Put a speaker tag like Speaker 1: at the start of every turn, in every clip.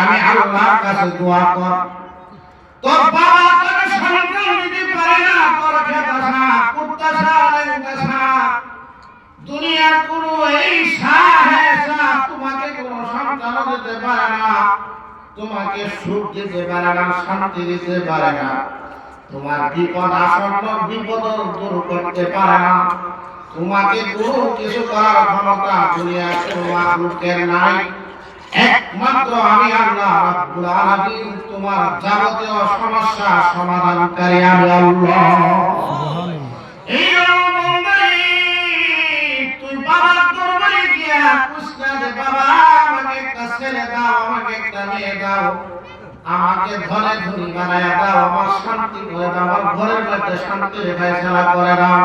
Speaker 1: আমি আল্লাহর কাছে দোয়া কর। তোর বাবা দিতে পারে না কোনো এই হ্যাঁ তোমাকে কোনো দিতে পারে না। তোমাকে সুখ দিতে পারে না, শান্তি দিতে পারে না। তোমার বিপদ আসন্ন বিপদ দূর করতে পারে না। তোমাকে কোনো কিছু করার ক্ষমতা দুনিয়ার কোনো মাখলুকের নাই। একমাত্র আমি আল্লাহ রাব্বুল আলামিন, তোমার যাবতীয় সমস্যা সমাধানকারী আমি আল্লাহ। তুই বাবার দরবারে গিয়া দে, বাবা, আমাকে একটা ছেলে দাও, আমাকে একটা মেয়ে দাও। আমাকে ঘরে ধরি বানায় দাও, আমার শান্তি করে দাও, আমার ঘরের মধ্যে শান্তি রেখায় খেলা করে দাও।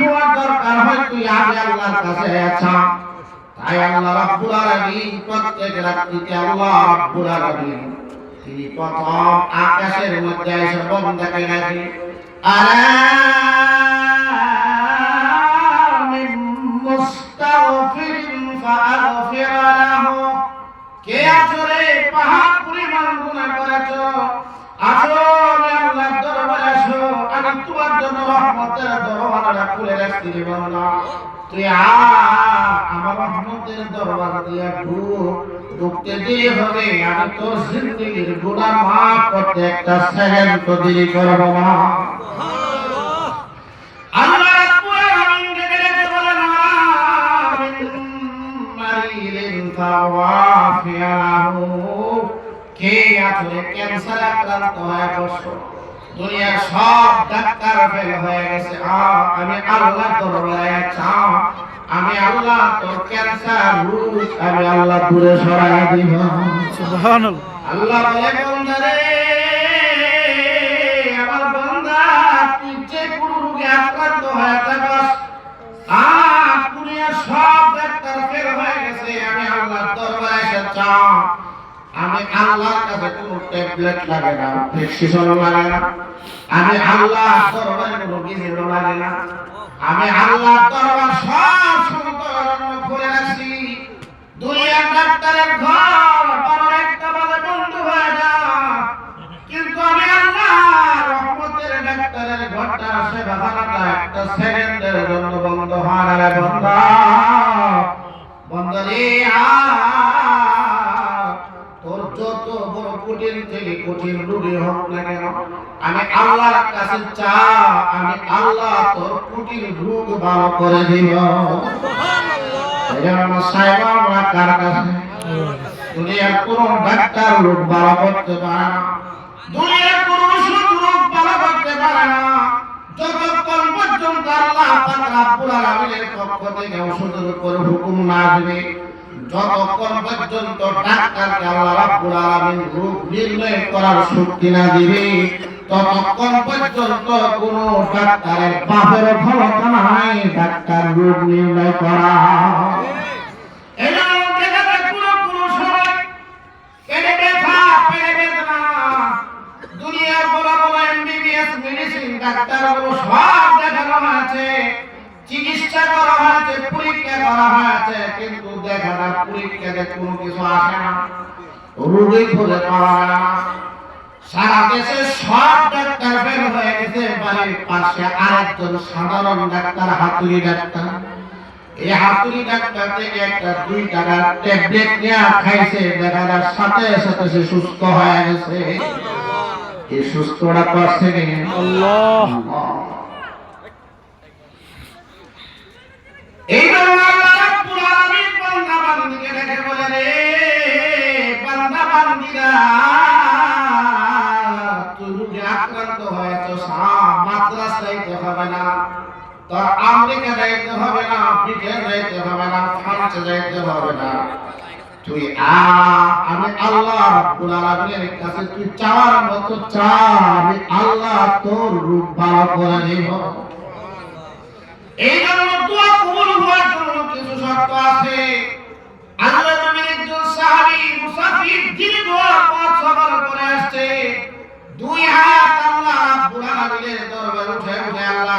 Speaker 1: হওয়ার দরকার হয়, তুই আমি আল্লাহর কাছে আছা। তাই আল্লাহ রাব্বুল আলামিন প্রত্যেক রাত্রিতে আল্লাহ রাব্বুল আলামিন তিনি প্রথম আকাশের মধ্যে এসে বন্দাকে ডাকে আলামিন মুস্তাগফিরিন ফাগফির লাহু। কে আছো রে পাহাড় পরিমাণ আমি দরবারে তোমার জন্য রহমতের দরবারটা খুলে রাখছি রে বান্দা তুই আ আমার রহমতের দরবার দিয়া ঢুক। ঢুকতে দেরি হবে আমি তোর জিন্দগির গুনাহ মাফ করতে একটা সেকেন্ড তো দেরি করব না। কে আসলে ক্যান্সার আক্রান্ত হয়ে বসো দুনিয়ার সব ডাক্তার ফেল হয়ে গেছে। আমি আল্লাহ তোর দরবারে আছি আমি আল্লাহ তোর ক্যান্সার রোগ আমি আল্লাহ দূরে সরাই দিব।
Speaker 2: সুবহানাল্লাহ।
Speaker 1: আল্লাহ বলে বন্দারে আমার বন্দা তুই যে কোনো রোগে আক্রান্ত হয়ে থাকস আর দুনিয়ার সব ডাক্তার ফেল হয়ে গেছে আমি আল্লাহর দরবারে এসেছি আমি আল্লাহর কাছে কোনো ট্যাবলেট লাগে না প্রেসক্রিপশন লাগে না। আমি আল্লাহ দরবারে কোনো লাগে না। আমি দরবার সব থেকে নূরে হোক না কেন আমি আল্লাহর কাছে চা আমি আল্লাহ তোর কঠিন রোগ ভালো করে দিব আমরা কার দুনিয়ার কোন ডাক্তার লোক ভালো করতে পারে না। দুনিয়ার নির্ণয় করার শক্তি না দিবে, ততক্ষণ পর্যন্ত কোন ডাক্তারের বাপের ক্ষমতা নাই, ডাক্তার রোগ নির্ণয় করা। চিকিৎসা করা হয়েছে, পরীক্ষা করা হয়েছে, কিন্তু দেখা পরীক্ষাতে কোনো কিছু আসে না। রোগী খুঁজে পাওয়া সারা দেশে সব ডাক্তার বের হয়ে গেছে বাড়ির পাশে আরেকজন সাধারণ ডাক্তার হাতুড়ি ডাক্তার। এই হাতুড়ি ডাক্তার থেকে একটা দুই টাকার ট্যাবলেট নিয়ে খাইছে দেখা সাথে সাথে সে সুস্থ হয়ে গেছে। এই সুস্থটা করছে কি?
Speaker 2: আল্লাহ।
Speaker 1: হয়েছ মাদ্রাসায় হবে না। তোর আমেরিকা যাইতে হবে না বিদেশ যাইতে হবে না, ফ্রান্সে যাইতে হবে না। তুই আ, আমি আল্লাহ রাব্বুল আলামিনের কাছে তুই চাওয়ার মতো চা, আমি আল্লাহ তোর রূপ ভালো করে দিব এই জন্য দোয়া কবুল হওয়ার জন্য কিছু শর্ত আছে। আল্লাহ নবীর একজন সাহাবী মুসাফির যিনি দোয়ার পথ সফর করে আসছে দুই হাত আল্লাহ রাব্বুল আলামিনের দরবারে উঠে উঠে আল্লাহ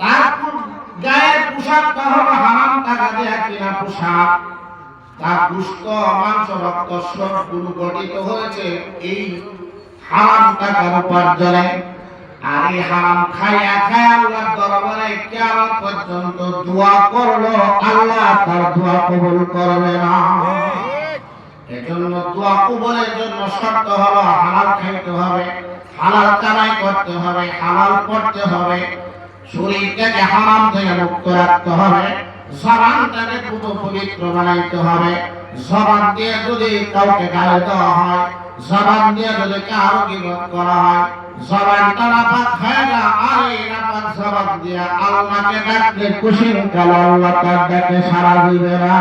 Speaker 1: তার গায়ের পোশাকটা হবে হারাম, টাকা দেয়া কিনা পোশাক। তার মাংস গঠিত হয়েছে এই হারাম টাকার উপার্জনে। আর এই হারাম খাইয়া খাইয়া আল্লাহর দরবারে কিয়ামত পর্যন্ত করল, আল্লাহ তার করবে না। এজন্য দোয়া কবুলের জন্য শর্ত হলো, হালাল খাইতে হবে, হালাল কামাই করতে হবে, হালাল পড়তে হবে। শরীরটাকে হারাম থেকে মুক্ত রাখতে হবে জবানটাকে পুরো পবিত্র বানাইতে হবে। জবান দিয়ে যদি কাউকে গালি দেওয়া হয়, জবান দিয়ে যদি কারও গিবত করা হয়, জবানটা নাপাক হয় না আর এই নাপাক জবান দিয়ে আল্লাহকে ডাকলে খুশির কাল আল্লাহ তার ডাকে সারা দিবে না।